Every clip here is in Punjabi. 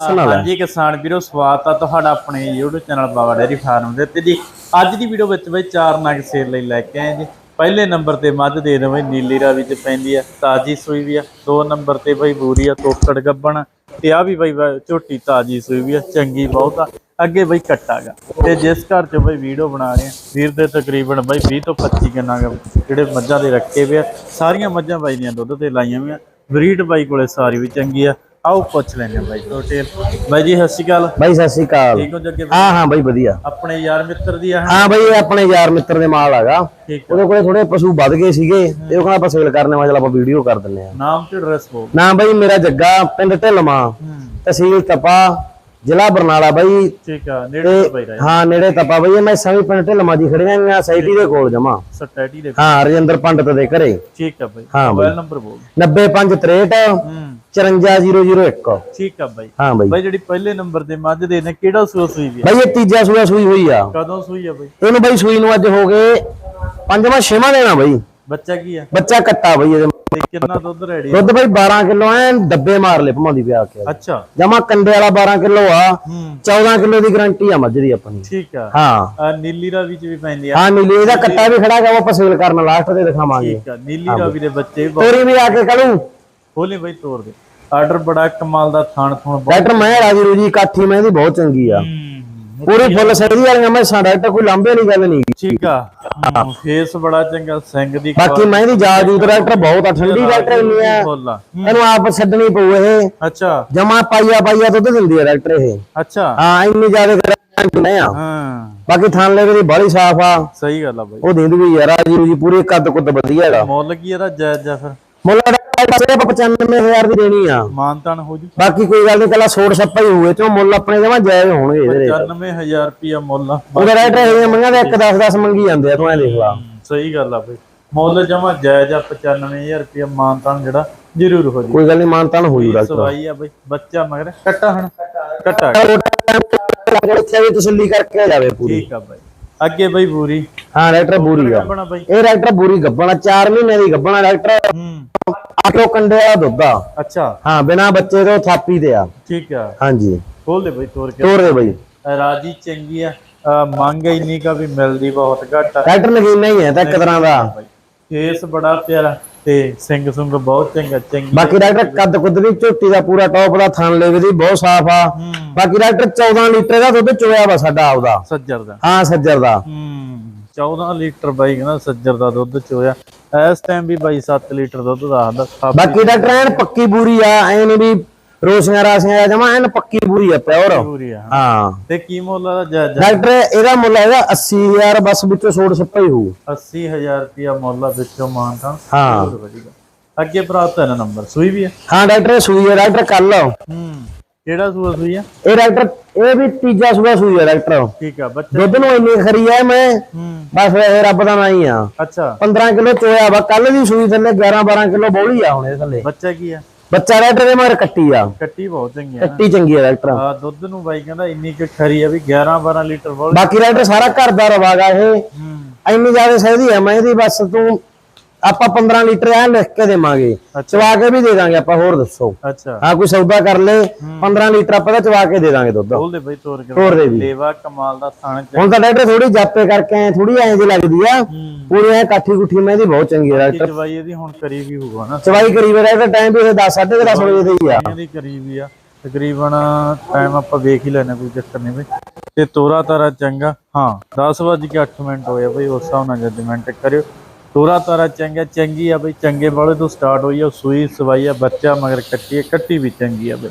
ਹਾਂਜੀ ਕਿਸਾਨ ਵੀਰੋ ਸਵਾਗਤ ਆ ਤੁਹਾਡਾ ਆਪਣੇ YouTube channel Baba dairy farm ਦੇ ਤੇ ਜੀ। ਅੱਜ ਦੀ ਵੀਡੀਓ ਵਿੱਚ ਬਈ ਚਾਰ ਨਗ ਸੇਲ ਲਈ ਲੈ ਕੇ ਆਏ ਜੀ। ਪਹਿਲੇ ਨੰਬਰ ਤੇ ਮੱਝ ਦੇ ਦੇ ਬਈ ਨੀਲੀ ਰਾਵੀ ਚ ਪੈਂਦੀ ਆ ਤਾਜੀ ਸੂਈ ਵੀ ਆ। ਦੋ ਨੰਬਰ ਤੇ ਬਈ ਬੂਰੀ ਆ ਤੋਕੜ ਗੱਬਣ ਤੇ ਆ ਵੀ ਬਈ ਝੋਟੀ ਤਾਜੀ ਸੂਈ ਵੀ ਆ ਚੰਗੀ ਬਹੁਤ ਆ। ਅੱਗੇ ਬਈ ਕੱਟਾਗਾ ਤੇ ਜਿਸ ਘਰ ਚ ਬਈ ਵੀਡੀਓ ਬਣਾ ਰਹੇ ਆ ਵੀਰ ਦੇ ਤਕਰੀਬਨ ਬਈ 20 ਤੋਂ 25 ਕਿੰਨਾ ਕੁ ਜਿਹੜੇ ਮੱਝਾਂ ਦੇ ਰੱਖੇ ਵੇ ਆ। ਸਾਰੀਆਂ ਮੱਝਾਂ ਬਾਈ ਦੀਆਂ ਦੁੱਧ ਤੇ ਲਾਈਆਂ ਵੀ ਆ। ਬਰੀਡ ਬਾਈ ਕੋਲੇ ਸਾਰੀ ਵੀ ਚੰਗੀ ਆ। ਆਓ ਪੁੱਛ ਆ ਬਾਈ ਡਿਟੇਲ ਬਾਈ ਜੀ ਸਤਿ ਸ਼੍ਰੀ ਅਕਾਲ। ਬਾਈ ਸਤਿ ਸ਼੍ਰੀ ਅਕਾਲ। ਠੀਕ ਹੋ ਜੱਗੇ ਹਾਂ ਹਾਂ ਬਾਈ ਵਧੀਆ। ਆਪਣੇ ਯਾਰ ਮਿੱਤਰ ਦੀ ਆ ਹਾਂ ਬਾਈ ਇਹ ਆਪਣੇ ਯਾਰ ਮਿੱਤਰ ਦੇ ਮਾਲ ਹੈਗਾ। ਠੀਕ ਉਹਦੇ ਕੋਲੇ ਥੋੜੇ ਪਸ਼ੂ ਵੱਧ ਗਏ ਸੀਗੇ ਤੇ ਉਹ ਕਹਿੰਦਾ ਆਪਾਂ ਸੇਲ ਕਰਨੇ ਵਾ ਚਲ ਆਪਾਂ ਵੀਡੀਓ ਕਰ ਦਿੰਨੇ ਆ ਨਾਮ ਤੇ ਐਡਰੈਸ ਬੋਲ ਨਾਮ ਬਾਈ ਮੇਰਾ ਜੱਗਾ ਪਿੰਡ ਢਿਲਮਾ ਤਹਿਸੀਲ ਤਪਾ ਜ਼ਿਲ੍ਹਾ ਬਰਨਾਲਾ ਬਾਈ। ਠੀਕ ਆ ਨੇੜੇ ਤੋਂ ਬਾਈ ਰਾਜ ਹਾਂ ਨੇੜੇ ਤਪਾ ਬਾਈ ਮੈਂ ਸਭੀ ਪਿੰਡ ਢਿਲਮਾ ਦੀ ਖੜੀਆਂ ਆ ਸਾਈਟੀ ਦੇ ਕੋਲ ਜਮਾ। ਸਟੈਟੀ ਦੇ ਹਾਂ ਰਜਿੰਦਰ ਪੰਡਤ ਦੇ ਘਰੇ। ਠੀਕ ਆ ਬਾਈ। ਹਾਂ ਮੋਬਾਈਲ ਨੰਬਰ ਬੋਲ 9563 ਹੂੰ। 54001 ਠੀਕ ਆ ਬਾਈ। ਹਾਂ ਬਾਈ। ਬਾਈ ਜਿਹੜੀ ਪਹਿਲੇ ਨੰਬਰ ਤੇ ਮੱਝ ਦੇ ਨੇ ਕਿਹੜਾ ਸੂਆ ਸੂਈ ਵੀ ਆ? ਬਾਈ ਇਹ ਤੀਜਾ ਸੂਆ ਸੂਈ ਹੋਈ ਆ। ਕਦੋਂ ਸੂਈ ਆ ਬਾਈ? ਇਹਨੂੰ ਬਾਈ ਸੂਈ ਨੂੰ ਅੱਜ ਹੋ ਗਏ ਪੰਜਵਾਂ ਛੇਵਾਂ ਦੇਣਾ ਬਾਈ। ਬੱਚਾ ਕੀ ਆ? ਬੱਚਾ ਕੱਟਾ ਬਈ ਇਹਦੇ ਤੇ ਕਿੰਨਾ ਦੁੱਧ ਰੈਡੀ ਦੁੱਧ ਬਈ 12 ਕਿਲੋ ਐ ਡੱਬੇ ਮਾਰ ਲੈ ਭਮਾਂ ਦੀ ਪਿਆ ਕੇ। ਅੱਛਾ। ਜਮਾ ਕੰਡੇ ਵਾਲਾ 12 ਕਿਲੋ ਆ। ਹੂੰ। 14 ਕਿਲੋ ਦੀ ਗਾਰੰਟੀ ਆ ਮੱਝ ਦੀ ਆਪਣੀ। ਠੀਕ ਆ। ਹਾਂ। ਨੀਲੀ ਰਾਵੀ ਚ ਵੀ ਪੈਂਦੀ ਆ। ਹਾਂ ਨੀਲੀ ਇਹਦਾ ਕੱਟਾ ਵੀ ਖੜਾ ਗਾ ਆਪਾਂ ਸੇਲ ਕਰਨ ਲਾਸਟ ਤੇ ਦਿਖਾਵਾਂਗੇ। ਠੀਕ ਆ ਨੀਲੀ ਰਾਵੀ ਦੇ ਬੱਚੇ ਤੋਰੀ ਵੀ ਆ ਕੇ ਕਲੂ ਖੋਲੀ ਬਾਈ ਤੋੜ ਦੇ। ਆਰਡਰ ਬੜਾ ਕਮਾਲ ਦਾ ਥਾਣ ਥੁਣ ਬਹੁਤ ਡਾਕਟਰ ਮੈਂ ਰਾਜੀ ਰੂਜੀ ਕਾਠੀ ਮੈਂ ਦੀ ਬਹੁਤ ਚੰਗੀ ਆ। ਪੂਰੀ ਫੁੱਲ ਸੜੀ ਵਾਲੀਆਂ ਮੈਂ ਡਾਕਟਰ ਕੋਈ ਲਾਂਬੇ ਨਹੀਂ ਗੱਲ ਨਹੀਂ। ਠੀਕ ਆ। ਫੇਸ ਬੜਾ ਚੰਗਾ ਸਿੰਘ ਦੀ ਬਾਕੀ ਮੈਂ ਦੀ ਜਾਤ ਜੂਤ ਡਾਕਟਰ ਬਹੁਤ ਆ ਠੰਡੀ ਡਾਕਟਰ ਇੰਨੀ ਆ। ਇਹਨੂੰ ਆਪ ਛੱਡਣੀ ਪਊ ਇਹ। ਅੱਛਾ। ਜਮਾ ਪਾਈਆ ਪਾਈਆ ਦੁੱਧ ਦਿੰਦੀ ਆ ਡਾਕਟਰ ਇਹ। ਅੱਛਾ। ਹਾਂ ਇੰਨੀ ਜ਼ਿਆਦਾ ਗਰੰਟੀ ਨਹੀਂ ਆ। ਹਾਂ। ਬਾਕੀ ਥਾਣ ਲੈ ਦੀ ਬੜੀ ਸਾਫ਼ ਆ। ਸਹੀ ਗੱਲ ਆ ਬਾਈ। ਉਹ ਦਿੰਦੀ ਵੀ ਯਾਰ ਜੀ ਜੀ ਪੂਰੇ ਕੱਦ ਕੁੱਦ ਵਧੀਆ ਹੈਗਾ ਮੁੱਲ ਕੀ ਇਹਦਾ ਜਾਇਜ਼ ਜਾ ਫਿਰ? ਮੁੱਲ ਸਿਰਫ 95000 ਦੀ ਦੇਣੀ ਆ। ਮਾਨਤਾਨ ਹੋ ਜੂ। ਬਾਕੀ ਕੋਈ ਗੱਲ ਨਹੀਂ ਕੱਲਾ ਸੋੜ ਸੱਪਾ ਹੀ ਹੋਵੇ ਤੇ ਮੁੱਲ ਆਪਣੇ ਜਮਾ ਜਾਇਜ਼ ਹੋਣਗੇ ਇਹਦੇ ਰੇਟ। 95000 ਰੁਪਿਆ ਮੁੱਲ ਉਹਦੇ ਰੇਟ ਇਹ ਮੰਗਾਂ ਦੇ 1 10 10 ਮੰਗੀ ਜਾਂਦੇ ਆ ਤੂੰ ਐ ਦੇਖ ਲਾ। ਸਹੀ ਗੱਲ ਆ ਬਾਈ। ਮੁੱਲ ਜਮਾ ਜਾਇਜ਼ ਆ 95000 ਰੁਪਿਆ ਮਾਨਤਾਨ ਜਿਹੜਾ ਜ਼ਰੂਰ ਹੋ ਜੂ। ਕੋਈ ਗੱਲ ਨਹੀਂ ਮਾਨਤਾਨ ਹੋ ਜੂ ਡਾਕਟਰ। ਸਵਾਈ ਆ ਬਾਈ ਬੱਚਾ ਮਗਰ। ਕੱਟਾ ਹਣ। ਕੱਟਾ। ਵੀ ਤਸੱਲੀ ਕਰਕੇ ਜਾਵੇ ਪੂਰੀ। ਠੀਕ ਆ ਬਾਈ। ਅੱਗੇ ਬਾਈ ਬੂਰੀ। ਹਾਂ ਡਾਕਟਰ ਬੂਰੀ ਆ। ਬਾਈ। ਇਹ ਡਾਕਟਰ ਬੂਰੀ ਗੱਬਣਾ 4 ਮਹੀਨੇ ਦੀ ਗੱਬਣਾ ਹੂੰ। 8 ਕੰਡੇ ਆ ਦੁੱਧ ਆ। ਅੱਛਾ। ਹਾਂ ਬਿਨਾ ਬੱਚੇ ਤੋਂ ਥਾਪੀ ਤੇ ਆ। ਠੀਕ ਆ। ਹਾਂਜੀ। ਖੋਲ ਦੇ ਬਾਈ ਤੋੜ ਕੇ। ਤੋਰ ਦੇ ਬਈ। ਰਾਜੀ ਚੰਗੀ ਆ। ਮੰਗ ਇੰਨੀ ਕਾ ਵੀ ਮਿਲਦੀ ਬਹੁਤ ਘੱਟ। ਆ ਨਗੀਨਾ ਹੀ ਹੈ ਤਾਂ ਇੱਕ ਤਰ੍ਹਾਂ ਦਾ। ਫੇਸ ਬੜਾ ਪਿਆਰਾ। ਤੇ ਸਿੰਘ ਸੁੰਗ ਬਹੁਤ ਚੰਗਾ ਚੰਗੀ ਬਾਕੀ ਡਾਕਟਰ ਕੱਦ ਕੁੱਦ ਵੀ ਝੋਟੀ ਦਾ ਪੂਰਾ ਟੌਪ ਦਾ ਥਣ ਲੈਵੇ ਦੀ ਬਹੁਤ ਸਾਫ਼ ਆ। ਬਾਕੀ ਡਾਕਟਰ 14 ਲੀਟਰ ਦਾ ਦੁੱਧ ਚੋਇਆ ਵਾ ਸਾਡਾ ਆਪਦਾ। ਸੱਜਰ ਦਾ। ਹਾਂ ਸੱਜਰ ਦਾ। ਹੂੰ 14 ਲੀਟਰ ਬਾਈ ਕਹਿੰਦਾ ਸੱਜਰ ਦਾ ਦੁੱਧ ਚੋਇਆ। ਇਸ ਟਾਈਮ ਵੀ ਬਾਈ 7 ਲੀਟਰ ਦੁੱਧ ਦੱਸਦਾ ਥਾਪੀ ਬਾਕੀ ਡਾਕਟਰ ਐਨ ਪੱਕੀ ਬੂਰੀ ਆ ਐ ਨੀ ਵੀ ਰੋਸੀਆਂ ਰਾਸੀਆਂ ਜਮਾ ਐਨ ਪੱਕੀ ਬੂਰੀ ਆ ਪਿਓਰ। ਪੂਰੀ ਆ ਹਾਂ। ਤੇ ਕੀ ਮੁੱਲ ਦਾ ਜਾਇਜ਼ ਡਾਕਟਰ ਇਹਦਾ ਮੁੱਲ ਹੈਗਾ 80000 ਬਸ ਵਿੱਚੋਂ ਛੋੜ ਛੱਪਾ ਹੀ ਹੋਊ। 80000 ਰੁਪਿਆ ਮੁੱਲ ਆ ਵਿੱਚੋਂ ਮਾਨਤਾ ਹਾਂ। ਬਹੁਤ ਵਧੀਆ। ਅੱਗੇ ਪ੍ਰਾਪਤ ਹੈ ਨਾ ਨੰਬਰ ਸੂਈ ਵੀ ਆ? ਹਾਂ ਡਾਕਟਰ ਸੂਈ ਹੈ ਡਾਕਟਰ ਕੱਲ ਹੂੰ ਕਿਹੜਾ ਸੂਆ ਸੂਈ ਆ? ਇਹ ਡਾਕਟਰ ਇਹ ਵੀ ਤੀਜਾ ਸੂਆ ਸੂਈ ਹੈ ਡਾਕਟਰ। ਠੀਕ ਆ ਬੱਚਾ ਦੁੱਧ ਨੂੰ ਇੰਨੀ ਖਰੀ ਹੈ ਮੈਂ। ਹੂੰ। ਬਸ ਇਹ ਰੱਬ ਦਾ ਨਾਂ ਹੀ ਆ। ਅੱਛਾ। 15 ਕਿਲੋ ਚੋਇਆ ਵਾ ਕੱਲ ਦੀ ਸੂਈ ਥੱਲੇ 11 12 ਕਿਲੋ ਬੌਲੀ ਆ ਹੁਣ ਇਹ ਥੱਲੇ। ਬੱਚਾ ਕੀ ਆ? ਬੱਚਾ ਡਾਕਟਰ ਦੇ ਮਗਰ ਕੱਟੀ ਆ। ਕੱਟੀ ਬਹੁਤ ਚੰਗੀ ਆ ਕੱਟੀ ਚੰਗੀ ਆ ਡਾਕਟਰ। ਆ ਦੁੱਧ ਨੂੰ ਬਾਈ ਕਹਿੰਦਾ ਇੰਨੀ ਕਿ ਖਰੀ ਆ ਵੀ 11 12 ਲੀਟਰ ਬਾਕੀ ਡਾਕਟਰ ਸਾਰਾ ਘਰ ਦਾ ਰਵਾਗਾ ਇਹ। ਹੂੰ। ਇੰਨੀ ਜ਼ਿਆਦਾ ਸਹੀ ਹੈ ਮੈਂ ਇਹਦੀ ਬਸ ਤੂੰ ਆਪਾਂ 15 ਲੀਟਰ ਐ ਲਿਖ ਕੇ ਦੇਵਾਂਗੇ। ਚਵਾ ਕੇ ਵੀ ਦੇ ਦਾਂਗੇ ਆਪਾਂ ਹੋਰ ਦੱਸੋ। ਅੱਛਾ। ਹਾਂ ਕੋਈ ਸੌਦਾ ਕਰ ਲੈ 15 ਲੀਟਰ ਆਪਾਂ ਤਾਂ ਚਵਾ ਕੇ ਦੇ ਦਾਂਗੇ ਦੁੱਧ। ਬੋਲ ਦੇ ਬਾਈ ਤੋਰ ਕੇ। ਤੋਰ ਦੇ ਵੀ। ਲੇਵਾ ਕਮਾਲ ਦਾ ਥਾਣ ਚ। ਹੁਣ ਤਾਂ ਡਾਕਟਰ ਥੋੜੀ ਜਾਪੇ ਕਰਕੇ ਐ ਥੋੜੀ ਐਂ ਜਿਹੀ ਲੱਗਦੀ ਆ। ਹੂੰ। ਪੂਰੀ ਐ ਕਾਠੀ ਕੁੱਠੀ ਮੈਂ ਇਹਦੀ ਬਹੁਤ ਚੰਗੀ ਆ ਡਾਕਟਰ। ਚਵਾਈ ਇਹਦੀ ਹੁਣ ਕਰੀ ਵੀ ਹੋਊਗਾ ਨਾ। ਚਵਾਈ ਕਰੀ ਵੇ ਡਾਕਟਰ ਟਾਈਮ ਵੀ 10 10:30 ਵਜੇ ਦੇ ਹੀ ਆ। ਇਹਦੀ ਕਰੀ ਵੀ ਆ। ਤਕਰੀਬਨ ਟਾਈਮ ਆਪਾਂ ਵੇਖ ਹੀ ਲੈਣਾ ਕੋਈ ਚੱਕਰ ਨਹੀਂ ਬਈ। ਤੇ ਤੋਰਾ ਤਾਰਾ ਚੰਗਾ। ਹਾਂ 10 ਵਜੇ ਕੇ 8 ਮਿੰਟ ਹੋਏ ਆ ਬਈ ਉਸ ਹਿਸਾਬ ਨਾਲ ਜਜਮੈਂਟ ਕਰਿਓ। ਤੋਰਾ ਤਾਰਾ ਚੰਗਾ ਚੰਗੀ ਆ ਬਈ ਚੰਗੇ ਵਾਲੇ ਤੋਂ ਸਟਾਰਟ ਹੋਈ ਆ ਸੂਈ ਸਵਾਈ ਆ ਬੱਚਾ ਮਗਰ ਕੱਟੀ ਆ ਕੱਟੀ ਵੀ ਚੰਗੀ ਆ ਬਈ।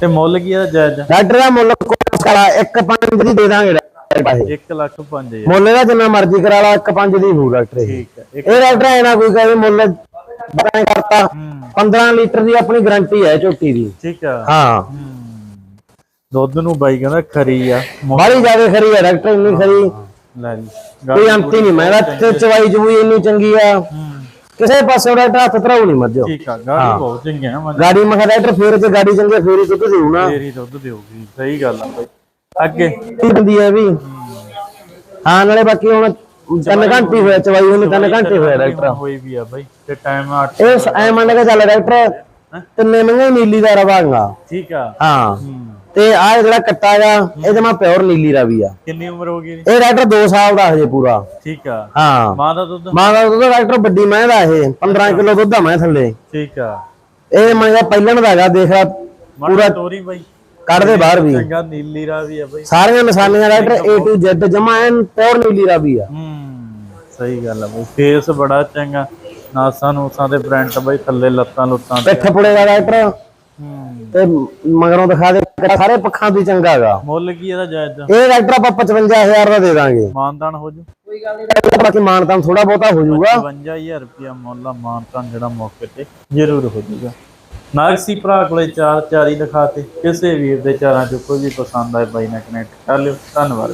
ਤੇ ਮੁੱਲ ਕੀ ਆ ਜਾਇਜ਼? ਡਾਕਟਰ ਦਾ ਮੁੱਲ ਕੋਸ ਕਰਾ 1.5 ਦੀ ਦੇ ਦਾਂਗੇ ਡਾਕਟਰ ਪੈਸੇ। 1 ਲੱਖ 5000 ਮੁੱਲ ਇਹਦਾ ਜਿੰਨਾ ਮਰਜ਼ੀ ਕਰਾ ਲਾ 1.5 ਦੀ ਹੋਊ ਡਾਕਟਰ ਇਹ। ਇਹ ਡਾਕਟਰ ਐ ਨਾ ਕੋਈ ਕਹੇ ਮੁੱਲ ਬਤਾਂ ਕਰਤਾ ਹੂੰ। 15 ਲੀਟਰ ਦੀ ਆਪਣੀ ਗਾਰੰਟੀ ਹੈ ਝੋਟੀ ਦੀ। ਠੀਕ ਆ। ਹਾਂ। ਦੁੱਧ ਨੂੰ ਬਾਈ ਕਹਿੰਦਾ ਖਰੀ ਆ ਬੜੀ ਜ਼ਿਆਦਾ ਖਰੀ ਹੈ ਡਾਕਟਰ ਇੰਨੀ ਖਰੀ। ਲੈ ਜੀ। ਕੋਈ ਅੰਤ ਹੀ ਨਹੀਂ ਮੈਂ ਤੇ ਚਵਾਈ ਜੂਈ ਇੰਨੀ ਚੰਗੀ ਆ। ਹੂੰ। ਕਿਸੇ ਪਾਸੇ ਡਾਕਟਰ ਹੱਥ ਧਰਾਉ ਨਹੀਂ ਮੱਝੋ। ਠੀਕ ਆ ਗਾੜੀ ਬਹੁਤ ਚੰਗੀ ਆ ਮਨ ਗਾੜੀ ਮੈਂ ਕਿਹਾ ਡਾਕਟਰ ਫੇਰ ਤੇ ਗਾੜੀ ਚੰਗੀ ਆ, ਫੇਰ ਹੀ ਦੁੱਧ ਦੇਊ ਨਾ। ਤੇਰੀ ਦੁੱਧ ਦੇਊਗੀ। ਸਹੀ ਗੱਲ ਆ ਬਾਈ। ਅੱਗੇ? ਕੀ ਹੁੰਦੀ ਹੈ ਵੀ। ਹਾਂ। ਨਾਲੇ ਬਾਕੀ ਹੁਣ ਤਿੰਨ ਘੰਟੇ ਹੋਇਆ ਚਵਾਈ ਉਹਨੂੰ ਤਿੰਨ ਘੰਟੇ ਹੋਇਆ ਡਾਕਟਰ। ਹੋਈ ਵੀ ਆ ਬਾਈ ਤੇ ਟਾਈਮ 8 ਇਹ ਐ ਮੰਨ ਕੇ ਚੱਲ ਡਾਕਟਰ ਤਿੰਨੇ ਮੰਗੇ ਨੀਲੀ ਦਾ ਰਵਾਂਗਾ ਠੀਕ ਆ। ਹੂੰ। ਤੇ ਆ ਜਿਹੜਾ ਕੱਟਾ ਗਾ ਇਹਦੇ ਮਾ ਪਿਓਰ ਨੀਲੀ ਰਾਵੀ ਆ। ਕਿੰਨੀ ਉਮਰ ਹੋ ਗਈ? ਇਹ ਡਾਕਟਰ 2 ਸਾਲ ਦਾ ਹਜੇ ਪੂਰਾ। ਠੀਕ ਆ। ਹਾਂ। ਮਾਂ ਦਾ ਦੁੱਧ? ਮਾਂ ਦਾ ਦੁੱਧ ਡਾਕਟਰ ਵੱਡੀ ਮੈਂ ਦਾ ਇਹ 15 ਕਿਲੋ ਦੁੱਧ ਆ ਮੈਂ ਥੱਲੇ। ਠੀਕ ਆ। ਇਹ ਮੈਂ ਦਾ ਪਹਿਲਣ ਦਾ ਹੈਗਾ ਦੇਖ ਲਾ ਪੂਰਾ ਤੋਰੀ ਬਾਈ। ਕੱਢ ਦੇ ਬਾਹਰ ਵੀ। ਚੰਗਾ ਨੀਲੀ ਰਾ ਵੀ ਆ ਬਾਈ। ਸਾਰੀਆਂ ਨਿਸ਼ਾਨੀਆਂ ਡਾਕਟਰ A to Z ਜਮਾ ਐਨ ਪਿਓਰ ਨੀਲੀ ਰਾਵੀ ਆ। ਹੂੰ ਸਹੀ ਗੱਲ ਆ ਬਾਈ। ਫੇਸ ਬੜਾ ਚੰਗਾ। ਨਾਸਾਂ ਨੂਸਾਂ ਦੇ ਪ੍ਰਿੰਟ ਬਾਈ ਥੱਲੇ ਲੱਤਾਂ ਲੁੱਤਾਂ ਤੇ ਪਿੱਠ ਪੁੜੇ ਦਾ ਡਾਕਟਰ ਹੂੰ। ਤੇ ਮਗਰੋਂ ਦਿਖਾ ਦੇ ਸਾਰੇ ਪੱਖਾਂ ਤੋਂ ਹੀ ਚੰਗਾ ਹੈਗਾ। ਮੁੱਲ ਕੀ ਇਹਦਾ ਜਾਇਜ਼ ਦਾ? ਇਹ ਡਾਕਟਰ ਆਪਾਂ 55000 ਦਾ ਦੇ ਦਾਂਗੇ। ਮਾਨਦਾਨ ਹੋ ਜੂ। ਬਾਕੀ ਮਾਨਤਾਨ ਥੋੜਾ ਬਹੁਤਾ ਹੋ ਜਾਊਗਾ 55000 ਰੁਪਿਆ ਮੁੱਲ ਆ ਮਾਨਦਾਨ ਜਿਹੜਾ ਮੌਕੇ ਤੇ ਜ਼ਰੂਰ ਹੋ ਜੂਗਾ। ਨਾਗਸੀ ਭਰਾ ਕੋਲੇ ਚਾਰ ਚਾਰੀ ਦਿਖਾਤੇ ਕਿਸੇ ਵੀਰ ਦੇ ਚਾਰਾਂ ਚੋਂ ਕੋਈ ਵੀ ਪਸੰਦ ਆਏ ਬਾਈ ਨਾਲ ਕਨੈਕਟ ਕਰ ਲਿਓ। ਧੰਨਵਾਦ।